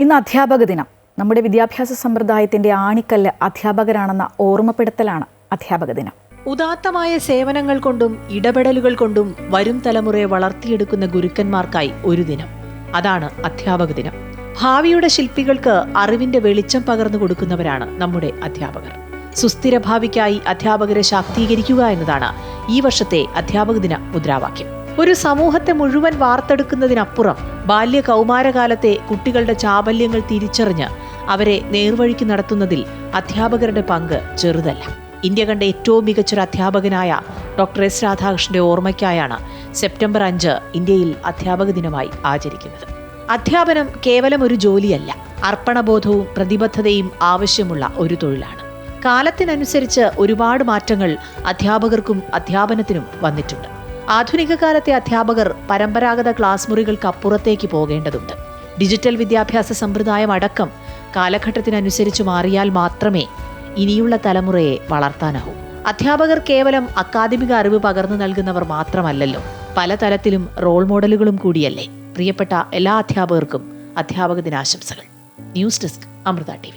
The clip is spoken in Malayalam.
ഇന്ന് അധ്യാപക ദിനം. നമ്മുടെ വിദ്യാഭ്യാസ സമ്പ്രദായത്തിന്റെ ആണിക്കല്ല് അധ്യാപകരാണെന്ന ഓർമ്മപ്പെടുത്തലാണ് അധ്യാപക ദിനം. ഉദാത്തമായ സേവനങ്ങൾ കൊണ്ടും ഇടപെടലുകൾ കൊണ്ടും വരും തലമുറയെ വളർത്തിയെടുക്കുന്ന ഗുരുക്കന്മാർക്കായി ഒരു ദിനം. അതാണ് അധ്യാപക ദിനം. ഭാവിയുടെ ശില്പികൾക്ക് അറിവിന്റെ വെളിച്ചം പകർന്നു കൊടുക്കുന്നവരാണ് നമ്മുടെ അധ്യാപകർ. സുസ്ഥിര ഭാവിക്കായി അധ്യാപകരെ ശാക്തീകരിക്കുക എന്നതാണ് ഈ വർഷത്തെ അധ്യാപക ദിന മുദ്രാവാക്യം. ഒരു സമൂഹത്തെ മുഴുവൻ വാർത്തെടുക്കുന്നതിനപ്പുറം ബാല്യ കൗമാരകാലത്തെ കുട്ടികളുടെ ചാബല്യങ്ങൾ തിരിച്ചറിഞ്ഞ് അവരെ നേർവഴിക്ക് നടത്തുന്നതിൽ അധ്യാപകരുടെ പങ്ക് ചെറുതല്ല. ഇന്ത്യ കണ്ട ഏറ്റവും മികച്ചൊരു അധ്യാപകനായ ഡോക്ടർ എസ്. രാധാകൃഷ്ണന്റെ ഓർമ്മയ്ക്കായാണ് സെപ്റ്റംബർ അഞ്ച് ഇന്ത്യയിൽ അധ്യാപക ദിനമായി ആചരിക്കുന്നത്. അധ്യാപനം കേവലം ഒരു ജോലിയല്ല അർപ്പണബോധവും പ്രതിബദ്ധതയും ആവശ്യമുള്ള ഒരു തൊഴിലാണ്. കാലത്തിനനുസരിച്ച് ഒരുപാട് മാറ്റങ്ങൾ അധ്യാപകർക്കും അധ്യാപനത്തിനും വന്നിട്ടുണ്ട്. ആധുനിക കാലത്തെ അധ്യാപകർ പരമ്പരാഗത ക്ലാസ് മുറികൾക്ക് അപ്പുറത്തേക്ക് പോകേണ്ടതുണ്ട്. ഡിജിറ്റൽ വിദ്യാഭ്യാസ സമ്പ്രദായം അടക്കം കാലഘട്ടത്തിനനുസരിച്ച് മാറിയാൽ മാത്രമേ ഇനിയുള്ള തലമുറയെ വളർത്താനാവൂ. അധ്യാപകർ കേവലം അക്കാദമിക അറിവ് പകർന്നു നൽകുന്നവർ മാത്രമല്ലല്ലോ പല തലത്തിലും റോൾ മോഡലുകളും കൂടിയല്ലേ. പ്രിയപ്പെട്ട എല്ലാ അധ്യാപകർക്കും അധ്യാപക ദിനാശംസകൾ. News desk Amritha T